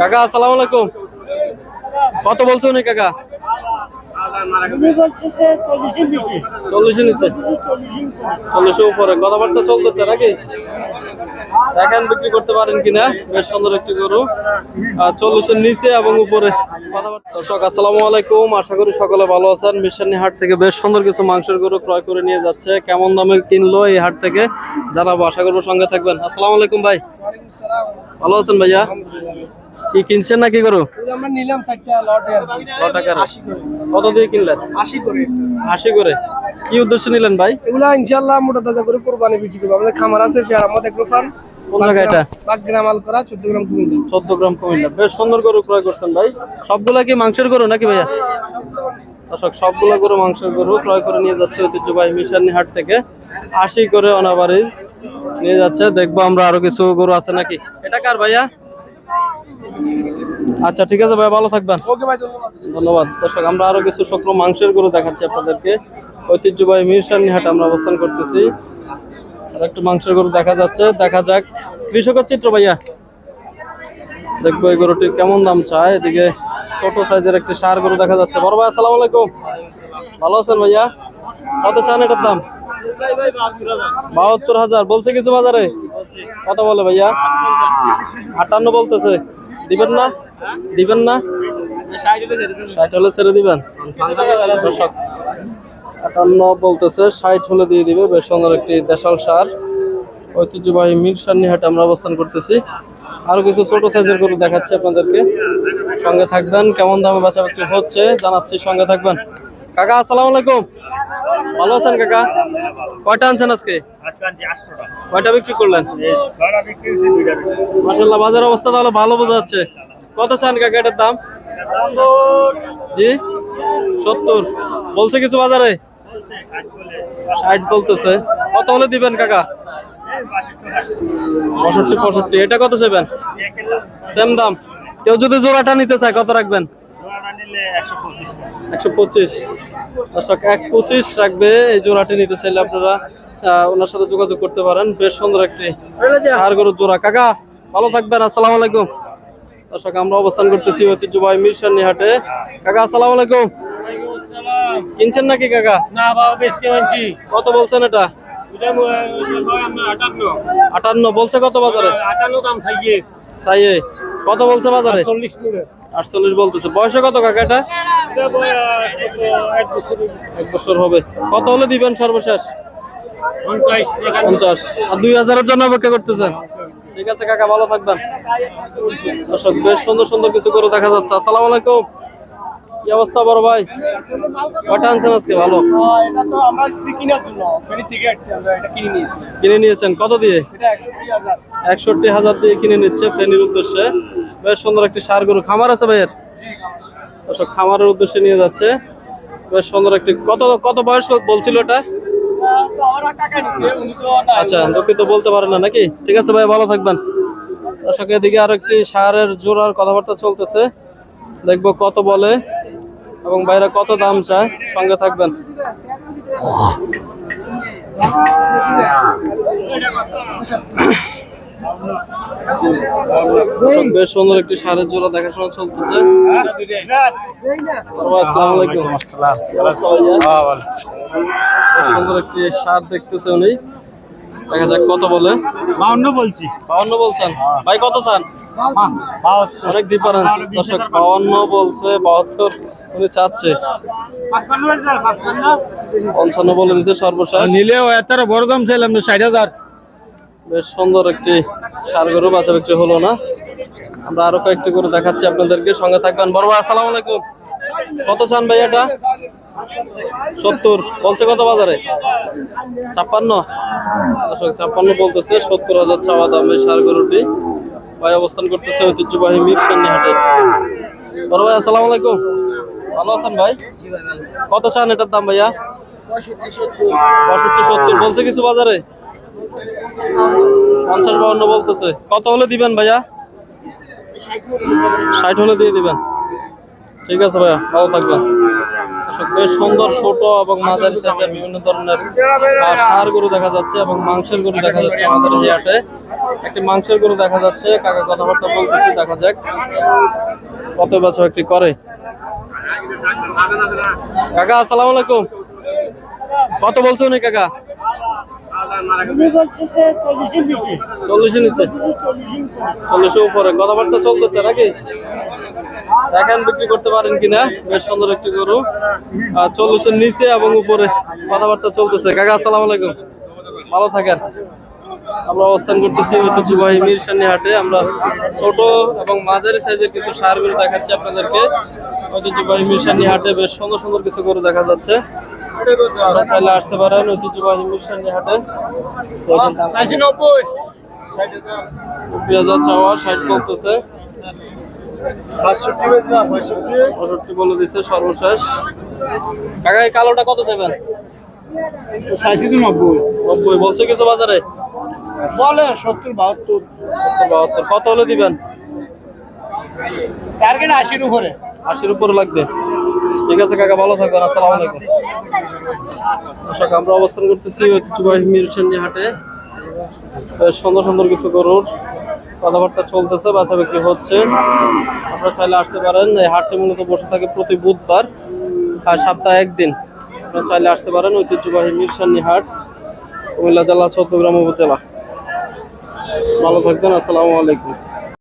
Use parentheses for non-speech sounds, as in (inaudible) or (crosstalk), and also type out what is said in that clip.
কাকা আসসালামু আলাইকুম। কত বলছো উনি কাকা? চল্লিশের নিচে। চল্লিশের উপরে। কথাবার্তা চলতেছে নাকি? দেখেন বিক্রি করতে পারেন কিনা? বেশ সুন্দর একটি গরু। আর চল্লিশের নিচে এবং উপরে। দর্শক আসসালামু আলাইকুম। আশা করি সকলে ভালো আছেন। মিশানি হাট থেকে বেশ সুন্দর কিছু মাংসের গরু ক্রয় করে নিয়ে যাচ্ছে। কেমন দামে কিনলো এই হাট থেকে জানাব। আশা করব সঙ্গে থাকবেন। আসসালামু আলাইকুম ভাই। ভালো আছেন ভাইয়া? কি কিনছেন নাকি গরু? আমরা নিলাম চারটা লটে আর। কত টাকার করে। কত দিয়ে কিনলেন? আশি করে আশি করে। কি উদ্দেশ্যে নিলেন ভাই? এগুলা ইনশাল্লাহ মোটা তাজা করে কোরবানি বিক্রি করব। আমাদের খামার আছে আমাদের এগুলো ফার্ম কোন জায়গা এটা? গ্রাম গ্রাম কুমিল্লা। চোদ্দ গ্রাম কুমিল্লা। বেশ সুন্দর গরু ক্রয় করছেন ভাই। সবগুলা কি মাংসের গরু নাকি ভাইয়া? দর্শক সবগুলা গরু মাংসের গরু ক্রয় করে নিয়ে যাচ্ছে ঐতিহ্যবাহী মিশানি হাট থেকে। আশি করে অনাবারিজ নিয়ে যাচ্ছে। দেখব আমরা আরও কিছু গরু আছে নাকি। এটা কার ভাইয়া? আচ্ছা ঠিক আছে ভাই ভালো থাকবেন। ধন্যবাদ। দর্শক আমরা আরও কিছু শুকনো মাংসের গরু দেখাচ্ছি আপনাদেরকে। ঐতিহ্যবাহী মিরসানি হাট আমরা অবস্থান করতেছি। আর একটু মাংসের গরু দেখা যাচ্ছে। দেখা যাক। কৃষকের চিত্র ভাইয়া। দেখব এই গরুটির কেমন দাম চায়। এদিকে ছোট সাইজের একটি সার গরু দেখা যাচ্ছে। বড় ভাই আসসালামু আলাইকুম। ভালো আছেন ভাইয়া? কত চান এটার দাম? বাহাত্তর হাজার। বলছে কিছু বাজারে? কত বলে ভাইয়া? আটান্ন বলতেছে। দিবেন না? দিবেন না? ষাট হলে ছেড়ে দিবেন। দর্শক আটান্ন বলতেছে, ষাট হলে দিয়ে দিবে। বেশ সুন্দর একটি দেশাল সার। ঐতিহ্যবাহী মিরসান্নি হাটে আমরা অবস্থান করতেছি। আরও কিছু ছোট সাইজের গরু দেখাচ্ছি আপনাদেরকে। সঙ্গে থাকবেন। কেমন দামে বেচা বিক্রি হচ্ছে জানাচ্ছি। সঙ্গে থাকবেন। কাকা আসসালামু আলাইকুম। ভালো আছেন কাকা? কয়টা আনছেন আজকে? কয়টা বিক্রি করলেন? মাসাল্লাহ বাজার অবস্থা তাহলে ভালো বোঝা যাচ্ছে। কত চান কাকা এটার দাম? জি? সত্তর। বলছে কিছু বাজারে? ষাট বলতেছে। কত হলে দিবেন কাকা? পঁয়ষট্টি পঁয়ষট্টি। এটা কত চাইবেন? সেম দাম। কেউ যদি জোড়াটা নিতে চায় কত রাখবেন? একশো পঁচিশ। দর্শক এক পঁচিশ রাখবে। এই জোড়াটি নিতে চাইলে আপনারা ওনার সাথে যোগাযোগ করতে পারেন। বেশ সুন্দর একটি আর গরুর জোড়া। কাকা ভালো থাকবেন। আসসালামু আলাইকুম। দর্শক আমরা অবস্থান করতেছি ঐতিহ্যবাহী মিরসানি হাটে। কাকা আসসালামু আলাইকুম। কিনছেন নাকি কাকা? না বাবা বেচতে পারছি কত বলছেন এটা? এটা আটান্ন। বলছে কত বাজারে? আটান্ন দাম চাইয়ে চাইয়ে কত বলছে বাজারে? চল্লিশ আটচল্লিশ বলতেছে। বয়সে কত কাকা এটা? এক বছর হবে। কত হলে দিবেন সর্বশেষ? পঞ্চাশ আর দুই হাজারের জন্য অপেক্ষা করতেছেন? ঠিক আছে কাকা ভালো থাকবেন। দর্শক বেশ সুন্দর সুন্দর কিছু করে দেখা যাচ্ছে। আসসালামু আলাইকুম। কি অবস্থা বড় ভাই? কটা আনছেন আজকে? ভালো? এটা তো আমরা শ্রী জন্য থেকে আসছি আমরা এটা কিনে নিয়েছি। কিনে নিয়েছেন? কত দিয়ে? এটা একষট্টি হাজার। একষট্টি হাজার দিয়ে কিনে নিচ্ছে ফেনীর উদ্দেশ্যে। বেশ সুন্দর একটি সার গরু। খামার আছে ভাইয়ের? দর্শক খামারের উদ্দেশ্যে নিয়ে যাচ্ছে। বেশ সুন্দর একটি কত কত বয়স বলছিল তো আচ্ছা দুঃখিত বলতে পারেন না নাকি? ঠিক আছে ভাই ভালো থাকবেন। দর্শক এদিকে আরও একটি সারের জোড়ার কথাবার্তা চলতেছে। দেখব কত বলে। এবং বাইরে কত দাম চায় সঙ্গে থাকবেন। (coughs) বেশ সুন্দর একটি সারের জোড়া দেখাশোনা চলতেছে? (coughs) বেশ সুন্দর একটি সার দেখতেছে উনি। দেখা যাক কত বলে? বাউন্ন বলছি। বাউন্ন বলছেন? ভাই কত চান? অনেক ডিফারেন্স দর্শক বাউন্ন বলছে বাহাত্তর উনি চাচ্ছে। পঞ্চান্ন বলে দিছে সর্বশেষ। নিলেও এত বড় দাম চাইলাম না ষাট হাজার। বেশ সুন্দর একটি সার গরু বাচ্চা বিক্রি হলো না। আমরা আরও কয়েকটি গরু দেখাচ্ছি আপনাদেরকে সঙ্গে থাকবেন। বড় ভাই আসসালামু আলাইকুম। কত চান ভাই এটা? সত্তর। বলছে কত বাজারে? ছাপ্পান্ন। দর্শক ছাপ্পান্ন বলতেছে, সত্তর হাজার চাওয়া দামে সার গরুটি। ভাই, অবস্থান করতেছে ঐতিহ্যবাহী মির সান্নি হাটে বড় ভাই, আসসালামু আলাইকুম। ভালো আছেন ভাই? কত চান এটার দাম ভাইয়া? পঁয়ষট্টি, সত্তর। বলছে কিছু বাজারে? পঞ্চাশ বাউন্ন বলতেছে। কত হলে দিবেন ভাইয়া? ষাট হলে দিয়ে দিবেন। ঠিক আছে ভাইয়া, ভালো থাকবেন। বেশ সুন্দর ছোট এবং মাঝারি সাইজের বিভিন্ন ধরনের ষাঁড় গরু দেখা যাচ্ছে এবং মাংসের গরু দেখা যাচ্ছে আমাদের এই হাটে। একটি মাংসের গরু দেখা যাচ্ছে, কাকা কথাবার্তা বলতেছে, দেখা যাক কত বেচা বিক্রি করে। কাকা, আসসালামু আলাইকুম। কত বলছো উনি, কাকা? চল্লিশের নিচে। চল্লিশের উপরে। কথাবার্তা চলতেছে নাকি? দেখেন বিক্রি করতে পারেন কিনা? বেশ সুন্দর একটি গরু। আর চল্লিশের নিচে এবং উপরে কথাবার্তা চলতেছে। কাকা আসসালামু আলাইকুম। ভালো থাকেন। আমরা অবস্থান করতেছি ঐতিহ্যবাহী মিরসানি হাটে। আমরা ছোট এবং মাঝারি সাইজের কিছু সার গরু দেখাচ্ছি আপনাদেরকে। ঐতিহ্যবাহী মিরসানি হাটে বেশ সুন্দর সুন্দর কিছু গরু দেখা যাচ্ছে। আপনারা চাইলে আসতে পারেন ঐতিহ্যবাহী মিরসানি হাটে। নব্বই। হাজার চাওয়া ষাট বলতেছে। পঁয়ষট্টি? বলে দিচ্ছে সর্বশেষ। কাকা এই কালোটা কত চাইবেন? নব্বই। নব্বই বলছে কিছু বাজারে? বলে সত্তর বাহাত্তর। সত্তর বাহাত্তর কত হলে দিবেন? টার্গেট আশির উপরে। আশির উপরে লাগবে। ঠিক আছে কাকা ভালো থাকবেন আসসালামু আলাইকুম। দর্শক আমরা অবস্থান করতেছি ঐতিহ্যবাহী মিরসান্ডি হাটে। বেশ সুন্দর সুন্দর কিছু গরুর কথাবার্তা চলতেছে বাছা বিক্রি হচ্ছে। আপনারা চাইলে আসতে পারেন, এই হাটটি মূলত বসে থাকে প্রতি বুধবার, আর সপ্তাহে একদিন। আপনারা চাইলে আসতে পারেন, ঐতিহ্যবাহী মিরসানি হাট, কুমিল্লা জেলা চট্টগ্রাম উপজেলা। ভালো থাকবেন, আসসালামু আলাইকুম।